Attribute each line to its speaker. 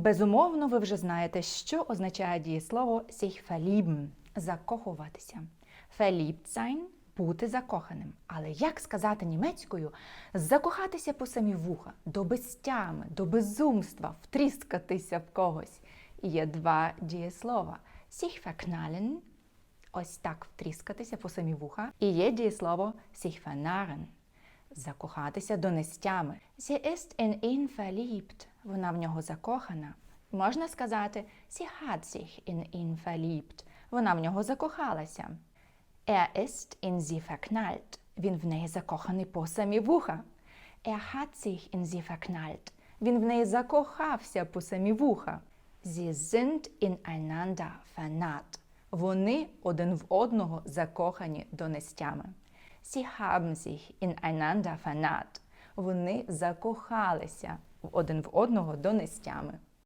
Speaker 1: Безумовно, ви вже знаєте, що означає дієслово sich закохуватися. Verliebt бути закоханим. Але як сказати німецькою закохатися по самі вуха, до безтями, до безумства, втріскатися в когось? Є два дієслова: sich ось так втріскатися по самі вуха, і є дієслово sich vernarren – закохатися до нестями. Sie ist in ihn verliebt. Вона в нього закохана. Можна сказати Sie hat sich in ihn verliebt. Вона в нього закохалася. Er ist in sie verknallt. Він в неї закоханий по самі вуха. Er hat sich in sie verknallt. Він в неї закохався по самі вуха. Sie sind ineinander vernarrt. Вони один в одного закохані донестями. Sie haben sich ineinander vernarrt. Вони закохалися один в одного донестями.